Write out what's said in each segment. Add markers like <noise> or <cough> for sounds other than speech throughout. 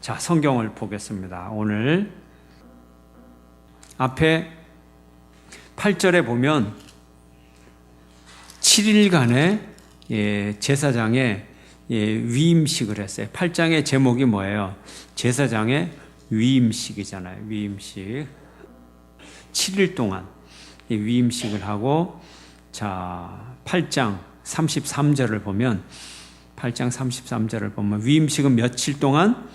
자, 성경을 보겠습니다. 오늘 앞에 8절에 보면 7일간의 예, 제사장의 예, 위임식을 했어요. 8장의 제목이 뭐예요? 제사장의 위임식이잖아요. 위임식. 7일 동안 이 위임식을 하고 자, 8장 33절을 보면 8장 33절을 보면 위임식은 며칠 동안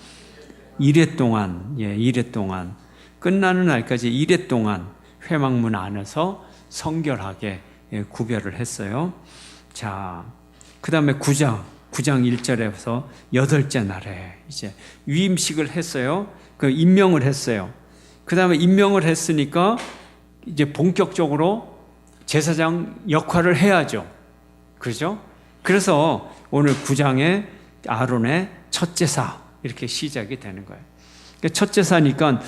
1회 동안 예, 1회 동안 끝나는 날까지 1회 동안 회막문 안에서 성결하게 예, 구별을 했어요. 자, 그 다음에 9장 9장 1절에서 여덟째 날에 이제 위임식을 했어요. 그 임명을 했어요. 그 다음에 임명을 했으니까 이제 본격적으로 제사장 역할을 해야죠. 그죠? 그래서 오늘 9장에 아론의 첫 제사 이렇게 시작이 되는 거예요. 그러니까 첫 제사니까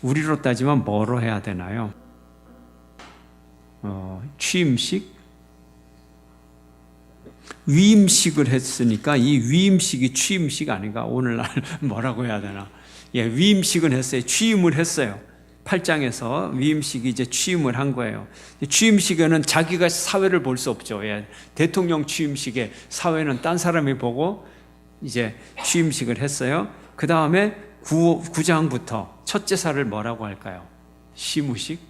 우리로 따지면 뭐로 해야 되나요? 어, 취임식? 위임식을 했으니까 이 위임식이 취임식 아닌가? 오늘날 <laughs> 뭐라고 해야 되나? 예, 위임식은 했어요. 취임을 했어요. 8장에서 위임식이 이제 취임을 한 거예요. 취임식에는 자기가 사회를 볼 수 없죠. 예, 대통령 취임식에 사회는 딴 사람이 보고 이제 취임식을 했어요. 그 다음에 9, 9장부터 첫 제사를 뭐라고 할까요? 시무식?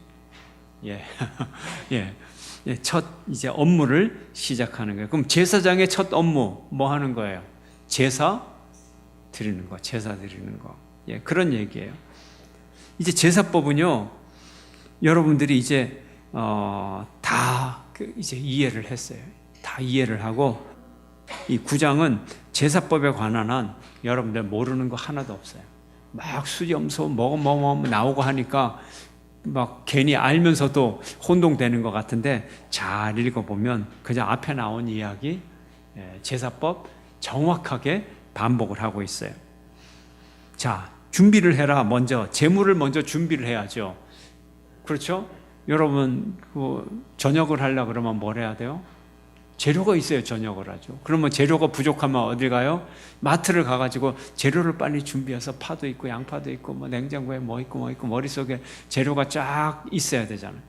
예. <laughs> 예. 예, 첫 이제 업무를 시작하는 거예요. 그럼 제사장의 첫 업무 뭐 하는 거예요? 제사 드리는 거, 제사 드리는 거. 예, 그런 얘기예요. 이제 제사법은요, 여러분들이 이제 어, 다그 이제 이해를 했어요. 다 이해를 하고 이 구장은 제사법에 관한 한 여러분들 모르는 거 하나도 없어요. 막 수염소 뭐뭐 뭐, 뭐 나오고 하니까 막 괜히 알면서도 혼동되는 것 같은데 잘 읽어보면 그냥 앞에 나온 이야기 예, 제사법 정확하게 반복을 하고 있어요. 자, 준비를 해라. 먼저 재물을 먼저 준비를 해야죠. 그렇죠? 여러분 그 저녁을 하려 그러면 뭘 해야 돼요? 재료가 있어야 저녁을 하죠. 그러면 재료가 부족하면 어디 가요? 마트를 가가지고 재료를 빨리 준비해서 파도 있고 양파도 있고 뭐 냉장고에 뭐 있고 뭐 있고 머릿속에 재료가 쫙 있어야 되잖아요.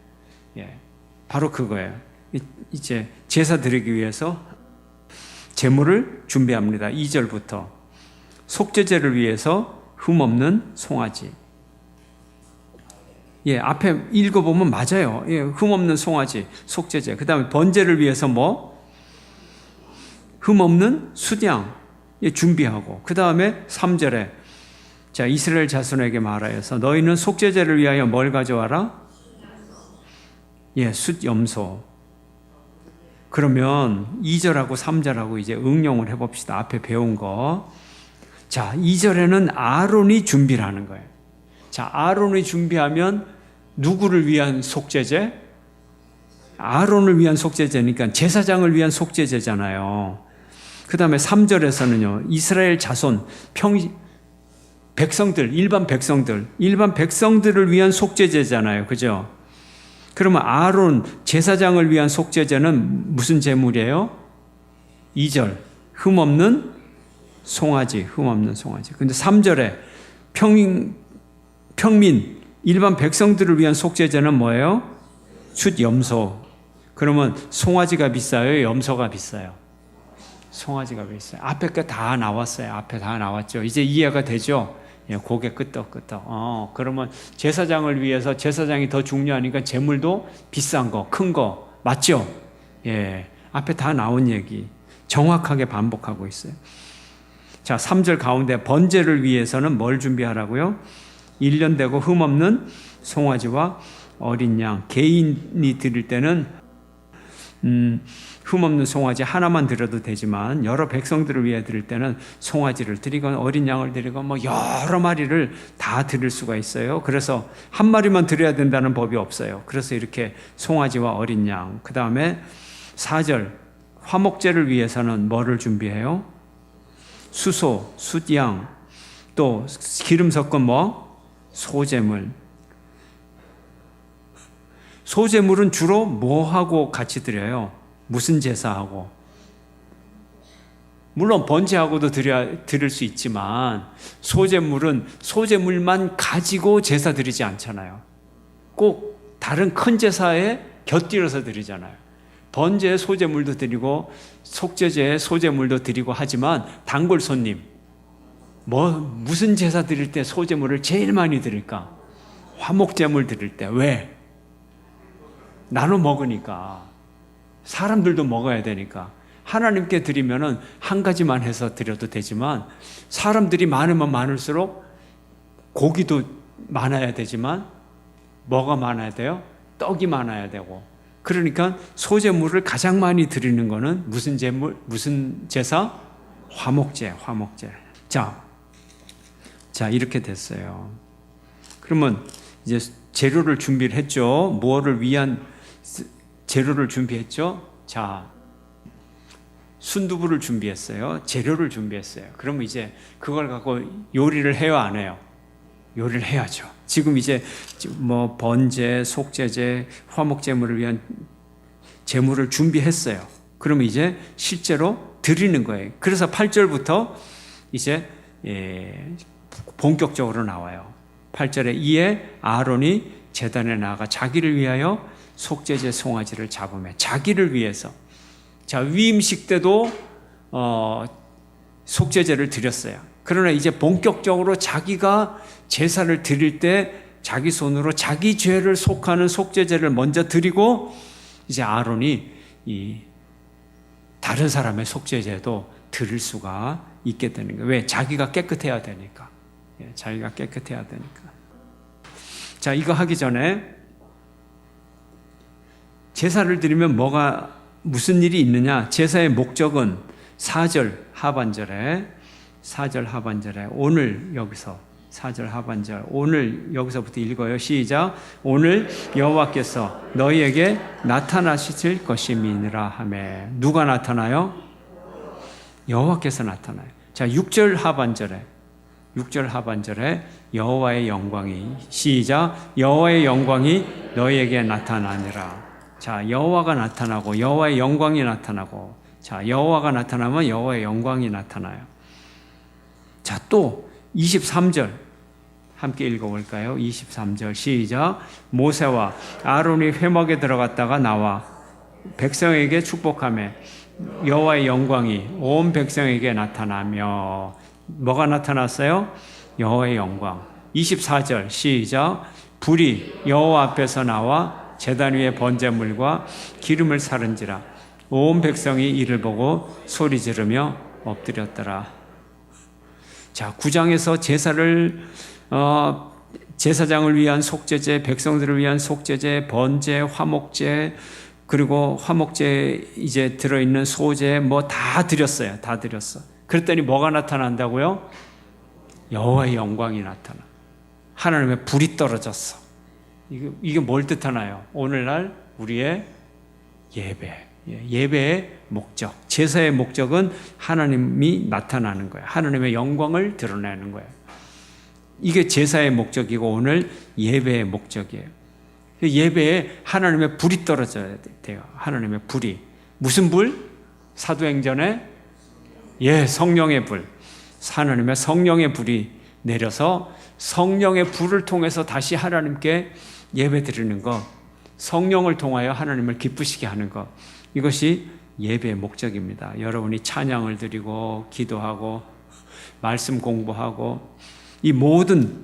예. 바로 그거예요. 이제 제사 드리기 위해서 재물을 준비합니다. 2절부터 속죄제를 위해서 흠 없는 송아지. 예, 앞에 읽어보면 맞아요. 예, 흠 없는 송아지, 속죄제. 그 다음에 번제를 위해서 뭐? 흠없는 수양 예, 준비하고 그 다음에 3절에 자 이스라엘 자손에게 말하여서 너희는 속죄제를 위하여 뭘 가져와라? 예, 숫염소. 그러면 2절하고 3절하고 이제 응용을 해봅시다. 앞에 배운 거. 자, 2절에는 아론이 준비를 하는 거예요. 자, 아론이 준비하면 누구를 위한 속죄제? 아론을 위한 속죄제니까 제사장을 위한 속죄제잖아요. 그 다음에 3절에서는요, 이스라엘 자손, 평, 백성들, 일반 백성들, 일반 백성들을 위한 속죄제잖아요. 그죠? 그러면 아론, 제사장을 위한 속죄제는 무슨 제물이에요? 2절, 흠 없는 송아지, 흠 없는 송아지. 근데 3절에 평, 평민, 일반 백성들을 위한 속죄제는 뭐예요? 숫 염소. 그러면 송아지가 비싸요? 염소가 비싸요? 송아지가 비싸요. 앞에 거다 나왔어요. 앞에 다 나왔죠. 이제 이해가 되죠? 예, 고개 끄덕끄덕. 어, 그러면 제사장을 위해서 제사장이 더 중요하니까 재물도 비싼 거, 큰 거. 맞죠? 예. 앞에 다 나온 얘기. 정확하게 반복하고 있어요. 자, 3절 가운데 번제를 위해서는 뭘 준비하라고요? 1년 되고 흠없는 송아지와 어린 양. 개인이 드릴 때는 음, 흠없는 송아지 하나만 드려도 되지만 여러 백성들을 위해 드릴 때는 송아지를 드리건 어린 양을 드리건 뭐 여러 마리를 다 드릴 수가 있어요. 그래서 한 마리만 드려야 된다는 법이 없어요. 그래서 이렇게 송아지와 어린 양. 그 다음에 4절 화목제를 위해서는 뭐를 준비해요? 수소, 숫양, 또 기름 섞은 뭐? 소재물. 소재물은 주로 뭐하고 같이 드려요? 무슨 제사하고? 물론 번제하고도 드려, 드릴 수 있지만 소제물은 소제물만 가지고 제사 드리지 않잖아요. 꼭 다른 큰 제사에 곁들여서 드리잖아요. 번제에 소제물도 드리고 속죄제에 소제물도 드리고 하지만 단골 손님 뭐 무슨 제사 드릴 때 소제물을 제일 많이 드릴까? 화목제물 드릴 때 왜? 나눠 먹으니까 사람들도 먹어야 되니까 하나님께 드리면은 한 가지만 해서 드려도 되지만 사람들이 많으면 많을수록 고기도 많아야 되지만 뭐가 많아야 돼요? 떡이 많아야 되고 그러니까 소제물을 가장 많이 드리는 거는 무슨 제물 무슨 제사? 화목제, 화목제. 자, 자 이렇게 됐어요. 그러면 이제 재료를 준비를 했죠. 무엇을 위한 재료를 준비했죠. 자, 순두부를 준비했어요. 재료를 준비했어요. 그러면 이제 그걸 갖고 요리를 해요, 안 해요? 요리를 해야죠. 지금 이제 뭐 번제, 속제제, 화목제물을 위한 제물을 준비했어요. 그러면 이제 실제로 드리는 거예요. 그래서 8절부터 이제 예, 본격적으로 나와요. 8절에 이에 아론이 제단에 나아가 자기를 위하여 속죄제 송아지를 잡으며 자기를 위해서 자 위임식 때도 어, 속죄제를 드렸어요. 그러나 이제 본격적으로 자기가 제사를 드릴 때 자기 손으로 자기 죄를 속하는 속죄제를 먼저 드리고 이제 아론이 이 다른 사람의 속죄제도 드릴 수가 있게 되는 거예요. 왜? 자기가 깨끗해야 되니까. 예, 자기가 깨끗해야 되니까. 자, 이거 하기 전에 제사를 드리면 뭐가 무슨 일이 있느냐? 제사의 목적은 4절 하반절에 4절 하반절에 오늘 여기서 4절 하반절 오늘 여기서부터 읽어요. 시작. 오늘 여호와께서 너희에게 나타나실 것임이니라 하매 누가 나타나요? 여호와께서 나타나요. 자, 6절 하반절에 6절 하반절에 여호와의 영광이 시작 여호와의 영광이 너희에게 나타나니라. 자, 여호와가 나타나고 여호와의 영광이 나타나고 자, 여호와가 나타나면 여호와의 영광이 나타나요. 자, 또 23절 함께 읽어볼까요? 23절 시작. 모세와 아론이 회막에 들어갔다가 나와 백성에게 축복하며 여호와의 영광이 온 백성에게 나타나며 뭐가 나타났어요? 여호와의 영광. 24절 시작. 불이 여호와 앞에서 나와 제단 위에 번제물과 기름을 사른지라 온 백성이 이를 보고 소리 지르며 엎드렸더라. 자, 9장에서 제사를 어, 제사장을 위한 속죄제, 백성들을 위한 속죄제, 번제, 화목제, 그리고 화목제 이제 들어있는 소제 뭐 다 드렸어요. 다 드렸어. 그랬더니 뭐가 나타난다고요? 여호와의 영광이 나타나. 하나님의 불이 떨어졌어. 이게, 이게 뭘 뜻하나요? 오늘날 우리의 예배. 예, 예배의 목적, 제사의 목적은 하나님이 나타나는 거예요. 하나님의 영광을 드러내는 거예요. 이게 제사의 목적이고 오늘 예배의 목적이에요. 예배에 하나님의 불이 떨어져야 돼요. 하나님의 불이. 무슨 불? 사도행전에 예, 성령의 불. 하나님의 성령의 불이 내려서 성령의 불을 통해서 다시 하나님께 예배 드리는 것, 성령을 통하여 하나님을 기쁘시게 하는 것, 이것이 예배의 목적입니다. 여러분이 찬양을 드리고, 기도하고, 말씀 공부하고, 이 모든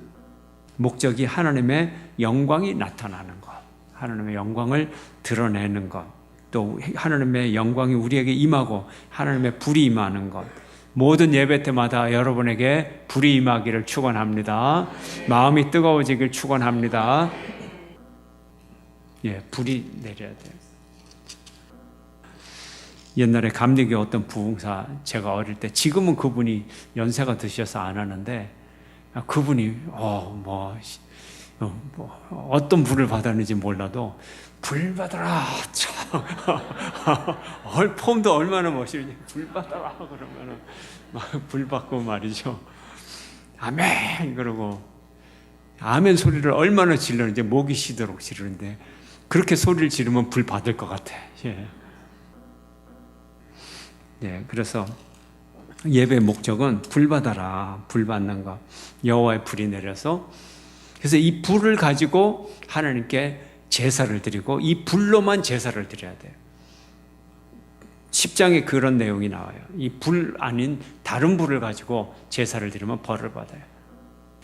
목적이 하나님의 영광이 나타나는 것, 하나님의 영광을 드러내는 것, 또 하나님의 영광이 우리에게 임하고, 하나님의 불이 임하는 것, 모든 예배 때마다 여러분에게 불이 임하기를 축원합니다. 마음이 뜨거워지길 축원합니다. 예, 불이 내려야 돼요. 옛날에 감리교 어떤 부흥사 제가 어릴 때 지금은 그분이 연세가 드셔서 안 하는데 그분이 어뭐 어, 뭐, 어떤 불을 받았는지 몰라도 불 받아라 참. <laughs> 폼도 얼마나 멋있는지 불 받아라 그러면은 막 불 받고 말이죠. 아멘! 그러고 아멘 소리를 얼마나 질르는지 목이 쉬도록 지르는데 그렇게 소리를 지르면 불 받을 것 같아. 예. 예, 그래서 예배 목적은 불 받아라. 불 받는 거. 여호와의 불이 내려서 그래서 이 불을 가지고 하나님께 제사를 드리고 이 불로만 제사를 드려야 돼요. 10장에 그런 내용이 나와요. 이 불 아닌 다른 불을 가지고 제사를 드리면 벌을 받아요.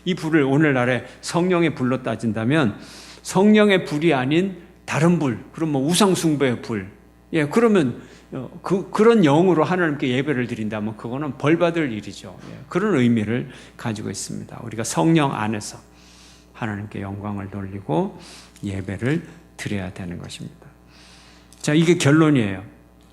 이 불을 오늘날에 성령의 불로 따진다면 성령의 불이 아닌 다른 불, 그럼 뭐 우상숭배의 불. 예, 그러면 어, 그, 그런 영으로 하나님께 예배를 드린다면 그거는 벌 받을 일이죠. 예, 그런 의미를 가지고 있습니다. 우리가 성령 안에서 하나님께 영광을 돌리고 예배를 드려야 되는 것입니다. 자, 이게 결론이에요.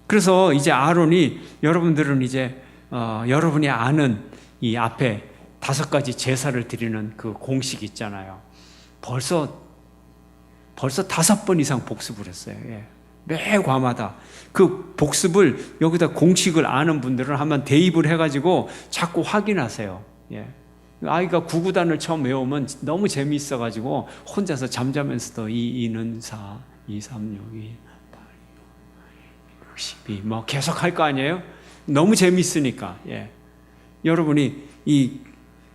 그래서 이제 아론이 여러분들은 이제 어, 여러분이 아는 이 앞에 다섯 가지 제사를 드리는 그 공식 있잖아요. 벌써 벌써 다섯 번 이상 복습을 했어요. 예. 매 과마다 그 복습을 여기다 공식을 아는 분들은 한번 대입을 해가지고 자꾸 확인하세요. 예. 아이가 구구단을 처음 외우면 너무 재미있어가지고 혼자서 잠자면서도 2, 2는 4, 2, 3, 6, 2, 8, 62, 뭐 계속 할 거 아니에요? 너무 재미있으니까, 예. 여러분이 이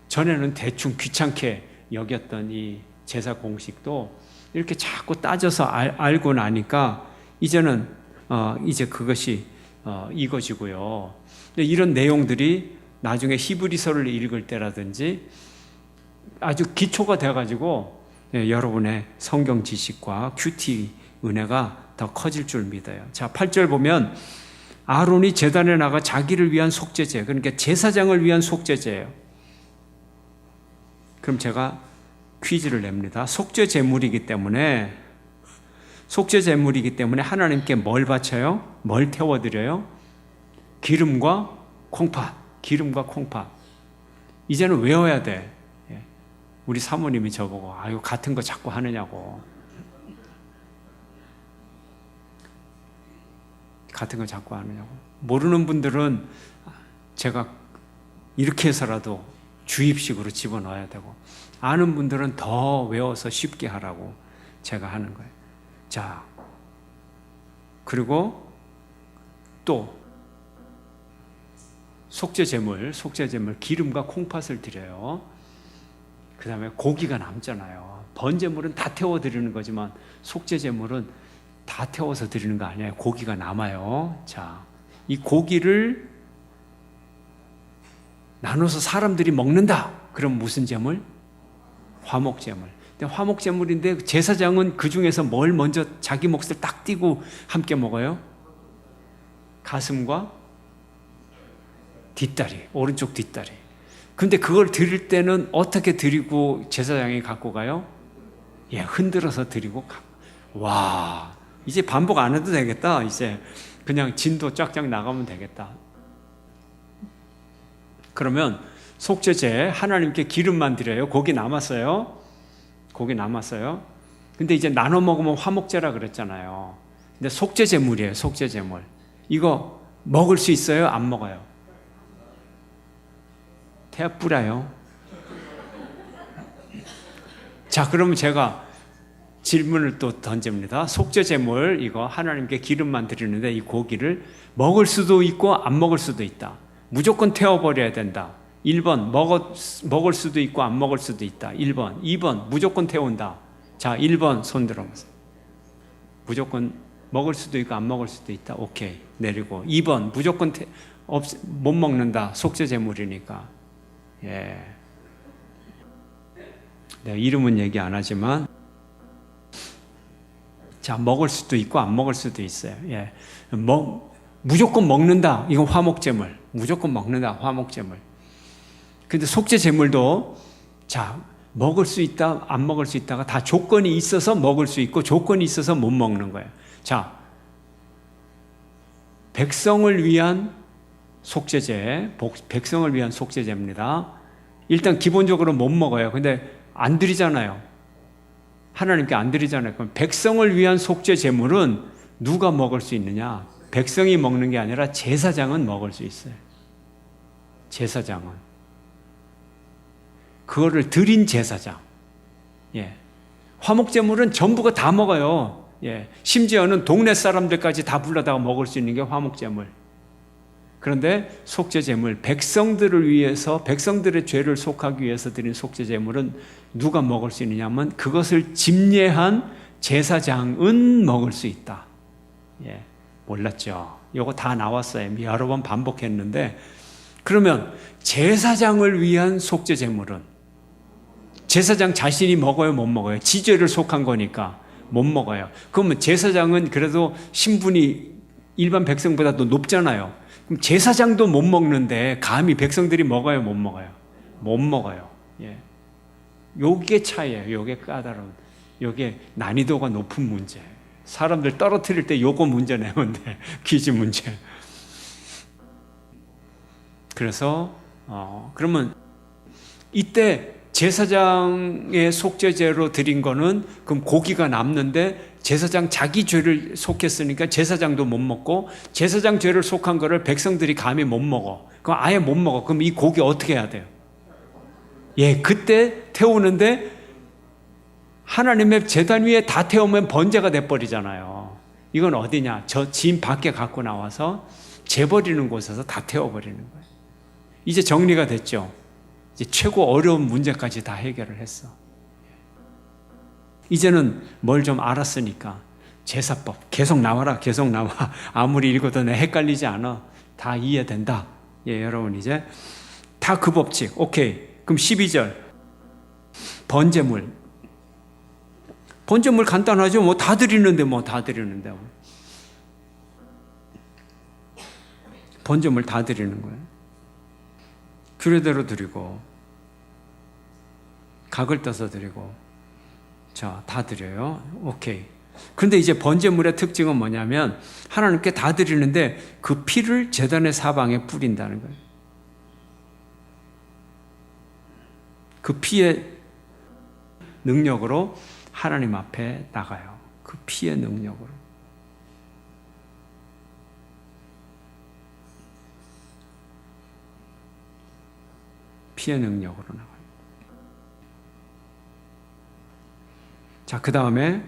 전에는 대충 귀찮게 여겼던 이 제사 공식도 이렇게 자꾸 따져서 알, 알고 나니까 이제는 어, 이제 그것이 어. 근데 이런 내용들이 나중에 히브리서를 읽을 때라든지 아주 기초가 돼가지고 예, 여러분의 성경 지식과 큐티 은혜가 더 커질 줄 믿어요. 자, 8절 보면 아론이 제단에 나가 자기를 위한 속죄제, 그러니까 제사장을 위한 속죄제예요. 그럼 제가 퀴즈를 냅니다. 속죄 제물이기 때문에 속죄 제물이기 때문에 하나님께 뭘 바쳐요? 뭘 태워 드려요? 기름과 콩팥. 기름과 콩팥. 이제는 외워야 돼. 예. 우리 사모님이 저보고 아유 같은 거 자꾸 하느냐고. 같은 거 자꾸 하느냐고. 모르는 분들은 제가 이렇게 해서라도 주입식으로 집어넣어야 되고 아는 분들은 더 외워서 쉽게 하라고 제가 하는 거예요. 자, 그리고 또 속죄 제물, 속죄 제물 기름과 콩팥을 드려요. 그 다음에 고기가 남잖아요. 번제물은 다 태워 드리는 거지만 속죄 제물은 다 태워서 드리는 거 아니에요. 고기가 남아요. 자, 이 고기를 나눠서 사람들이 먹는다. 그럼 무슨 제물? 화목 제물. 근데 화목 제물인데 제사장은 그 중에서 뭘 먼저 자기 몫을 딱 띄고 함께 먹어요? 가슴과 뒷다리, 오른쪽 뒷다리. 근데 그걸 드릴 때는 어떻게 드리고 제사장이 갖고 가요? 예, 흔들어서 드리고 가. 와, 이제 반복 안 해도 되겠다. 이제 그냥 진도 쫙쫙 나가면 되겠다. 그러면 속죄제 하나님께 기름만 드려요. 고기 남았어요. 고기 남았어요. 근데 이제 나눠 먹으면 화목제라 그랬잖아요. 근데 속죄 제물이에요. 속죄 제물. 이거 먹을 수 있어요? 안 먹어요? 태아 뿌려요. 자, 그러면 제가 질문을 또 던집니다. 속죄 제물 이거 하나님께 기름만 드리는데 이 고기를 먹을 수도 있고 안 먹을 수도 있다. 무조건 태워버려야 된다. 1번 먹어, 먹을 수도 있고 안 먹을 수도 있다. 1번. 2번 무조건 태운다. 자, 1번 손 들어보세요. 무조건 먹을 수도 있고 안 먹을 수도 있다. 오케이. 내리고. 2번 무조건 태, 없, 못 먹는다. 속죄 제물이니까. 예. 네, 이름은 얘기 안 하지만 자, 먹을 수도 있고 안 먹을 수도 있어요. 예. 먹, 무조건 먹는다. 이건 화목제물. 무조건 먹는다. 화목제물. 근데 속죄 제물도 자 먹을 수 있다 안 먹을 수 있다가 다 조건이 있어서 먹을 수 있고 조건이 있어서 못 먹는 거예요. 자 백성을 위한 속죄제 백성을 위한 속죄제입니다. 일단 기본적으로 못 먹어요. 근데 안 드리잖아요. 하나님께 안 드리잖아요. 그럼 백성을 위한 속죄 제물은 누가 먹을 수 있느냐? 백성이 먹는 게 아니라 제사장은 먹을 수 있어요. 제사장은. 그거를 드린 제사장. 예. 화목제물은 전부가 다 먹어요. 예. 심지어는 동네 사람들까지 다 불러다가 먹을 수 있는 게 화목제물. 그런데 속죄 제물 백성들을 위해서 백성들의 죄를 속하기 위해서 드린 속죄 제물은 누가 먹을 수 있느냐면 그것을 집례한 제사장은 먹을 수 있다. 예. 몰랐죠. 요거 다 나왔어요. 여러 번 반복했는데 그러면 제사장을 위한 속죄 제물은 제사장 자신이 먹어요, 못 먹어요? 지죄를 속한 거니까 못 먹어요. 그러면 제사장은 그래도 신분이 일반 백성보다 더 높잖아요. 그럼 제사장도 못 먹는데 감히 백성들이 먹어요, 못 먹어요? 못 먹어요. 예. 요게 차이예요. 요게 까다로운. 요게 난이도가 높은 문제. 사람들 떨어뜨릴 때 요거 문제 내면 돼. <laughs> 퀴즈 문제. 그래서 어, 그러면 이때 제사장의 속죄제로 드린 거는 그럼 고기가 남는데 제사장 자기 죄를 속했으니까 제사장도 못 먹고 제사장 죄를 속한 거를 백성들이 감히 못 먹어. 그럼 아예 못 먹어. 그럼 이 고기 어떻게 해야 돼요? 예, 그때 태우는데 하나님의 재단 위에 다 태우면 번제가 돼 버리잖아요. 이건 어디냐? 저 진 밖에 갖고 나와서 재버리는 곳에서 다 태워 버리는 거예요. 이제 정리가 됐죠. 최고 어려운 문제까지 다 해결을 했어. 이제는 뭘 좀 알았으니까 제사법 계속 나와라 계속 나와 <laughs> 아무리 읽어도 내 헷갈리지 않아 다 이해된다. 예, 여러분 이제 다 그 법칙. 오케이. 그럼 12절 번제물 번제물 간단하죠. 뭐 다 드리는데 뭐 다 드리는데 번제물 다 드리는 거예요. 규례대로 드리고 각을 떠서 드리고 자, 다 드려요. 오케이. 근데 이제 번제물의 특징은 뭐냐면 하나님께 다 드리는데 그 피를 제단의 사방에 뿌린다는 거예요. 그 피의 능력으로 하나님 앞에 나가요. 그 피의 능력으로. 피의 능력으로 나가요. 자, 그 다음에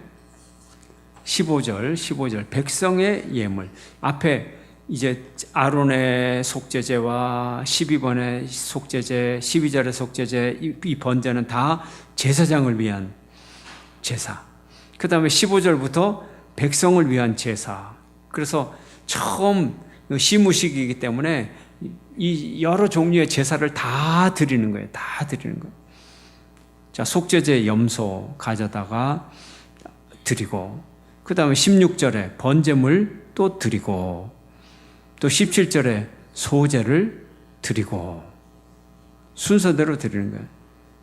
15절, 15절. 백성의 예물. 앞에 이제 아론의 속죄제와 12번의 속죄제, 12절의 속죄제, 이 번제는 다 제사장을 위한 제사. 그 다음에 15절부터 백성을 위한 제사. 그래서 처음 시무식이기 때문에 이 여러 종류의 제사를 다 드리는 거예요. 다 드리는 거예요. 자, 속죄제 염소 가져다가 드리고, 그 다음에 16절에 번제물 또 드리고, 또 17절에 소제를 드리고, 순서대로 드리는 거예요.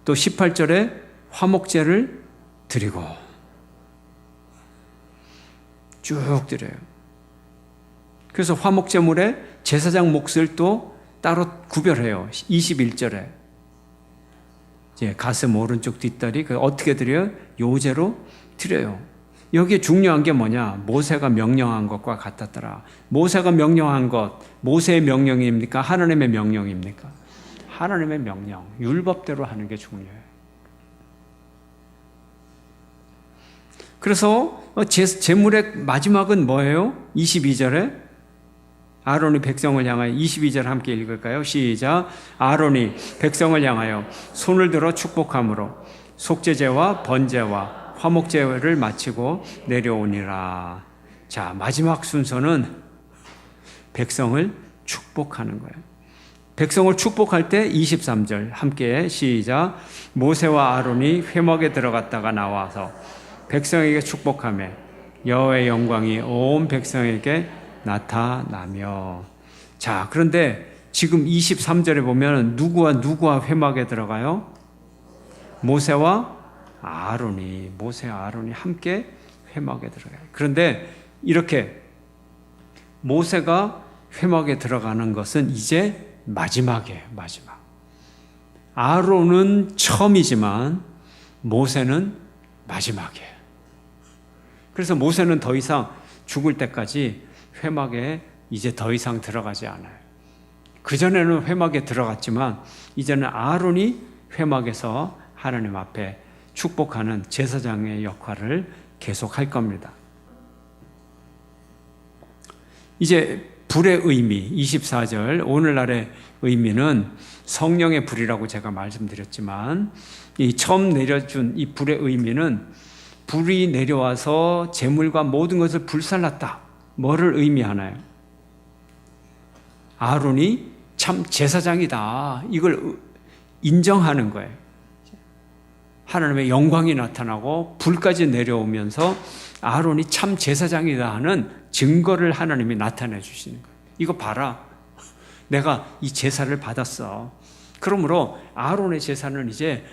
또 18절에 화목제를 드리고, 쭉 드려요. 그래서 화목제물에 제사장 몫을 또 따로 구별해요. 21절에. 이제 가슴 오른쪽 뒷다리 그 어떻게 드려요? 요제로 드려요. 여기에 중요한 게 뭐냐? 모세가 명령한 것과 같았더라. 모세가 명령한 것, 모세의 명령입니까? 하나님의 명령입니까? 하나님의 명령, 율법대로 하는 게 중요해요. 그래서 제, 제물의 마지막은 뭐예요? 22절에 아론이 백성을 향하여 22절 함께 읽을까요? 시작. 아론이 백성을 향하여 손을 들어 축복함으로 속죄제와 번제와 화목제를 마치고 내려오니라. 자, 마지막 순서는 백성을 축복하는 거예요. 백성을 축복할 때 23절 함께 시작. 모세와 아론이 회막에 들어갔다가 나와서 백성에게 축복하며 여호와의 영광이 온 백성에게 나타나며. 자, 그런데 지금 23절에 보면 누구와 누구와 회막에 들어가요? 모세와 아론이, 모세와 아론이 함께 회막에 들어가요. 그런데 이렇게 모세가 회막에 들어가는 것은 이제 마지막이에요, 마지막. 아론은 처음이지만 모세는 마지막이에요. 그래서 모세는 더 이상 죽을 때까지 회막에 이제 더 이상 들어가지 않아요. 그전에는 회막에 들어갔지만 이제는 아론이 회막에서 하나님 앞에 축복하는 제사장의 역할을 계속 할 겁니다. 이제 불의 의미 24절 오늘날의 의미는 성령의 불이라고 제가 말씀드렸지만 이 처음 내려준 이 불의 의미는 불이 내려와서 재물과 모든 것을 불살랐다. 뭐를 의미하나요? 아론이 참 제사장이다. 이걸 인정하는 거예요. 하나님의 영광이 나타나고 불까지 내려오면서 아론이 참 제사장이다 하는 증거를 하나님이 나타내 주시는 거예요. 이거 봐라. 내가 이 제사를 받았어. 그러므로 아론의 제사는 이제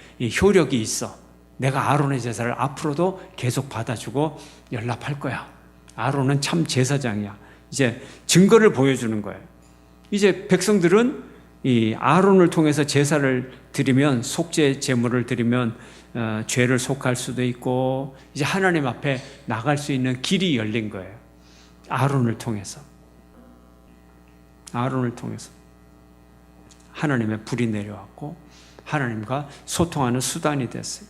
효력이 있어. 내가 아론의 제사를 앞으로도 계속 받아주고 연락할 거야. 아론은 참 제사장이야. 이제 증거를 보여주는 거예요. 이제 백성들은 이 아론을 통해서 제사를 드리면 속죄 제물을 드리면 어, 죄를 속할 수도 있고 이제 하나님 앞에 나갈 수 있는 길이 열린 거예요. 아론을 통해서 아론을 통해서 하나님의 불이 내려왔고 하나님과 소통하는 수단이 됐어요.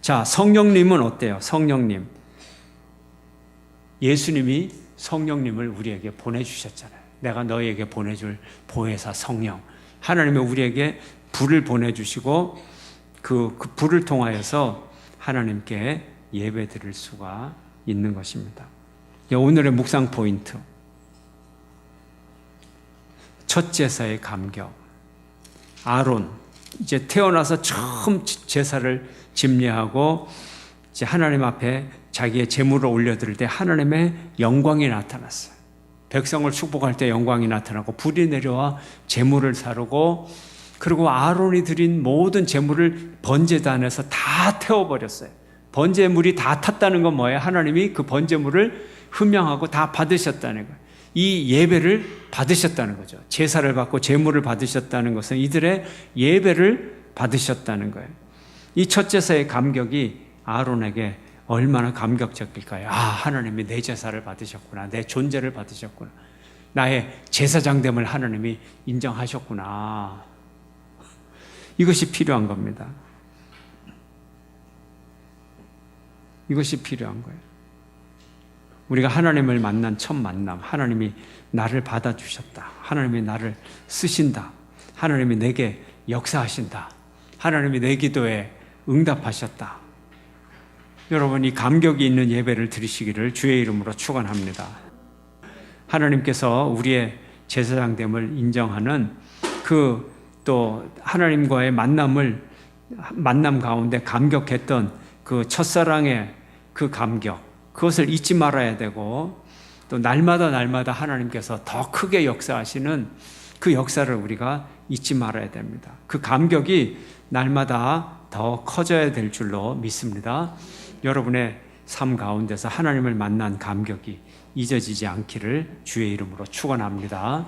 자, 성령님은 어때요? 성령님. 예수님이 성령님을 우리에게 보내주셨잖아요. 내가 너희에게 보내줄 보혜사 성령. 하나님이 우리에게 불을 보내주시고 그, 그 불을 통하여서 하나님께 예배 드릴 수가 있는 것입니다. 오늘의 묵상 포인트. 첫 제사의 감격. 아론. 이제 태어나서 처음 제사를 집례하고 이제 하나님 앞에 자기의 제물을 올려드릴 때 하나님의 영광이 나타났어요. 백성을 축복할 때 영광이 나타나고 불이 내려와 제물을 사르고 그리고 아론이 드린 모든 제물을 번제단에서 다 태워버렸어요. 번제물이 다 탔다는 건 뭐예요? 하나님이 그 번제물을 흠명하고 다 받으셨다는 거예요. 이 예배를 받으셨다는 거죠. 제사를 받고 제물을 받으셨다는 것은 이들의 예배를 받으셨다는 거예요. 이 첫 제사의 감격이 아론에게 얼마나 감격적일까요? 아, 하나님이 내 제사를 받으셨구나. 내 존재를 받으셨구나. 나의 제사장됨을 하나님이 인정하셨구나. 이것이 필요한 겁니다. 이것이 필요한 거예요. 우리가 하나님을 만난 첫 만남, 하나님이 나를 받아주셨다. 하나님이 나를 쓰신다. 하나님이 내게 역사하신다. 하나님이 내 기도에 응답하셨다. 여러분, 이 감격이 있는 예배를 드리시기를 주의 이름으로 축원합니다. 하나님께서 우리의 제사장됨을 인정하는 그 또 하나님과의 만남을 만남 가운데 감격했던 그 첫사랑의 그 감격 그것을 잊지 말아야 되고 또 날마다 날마다 하나님께서 더 크게 역사하시는 그 역사를 우리가 잊지 말아야 됩니다. 그 감격이 날마다 더 커져야 될 줄로 믿습니다. 여러분의 삶 가운데서 하나님을 만난 감격이 잊어지지 않기를 주의 이름으로 축원합니다.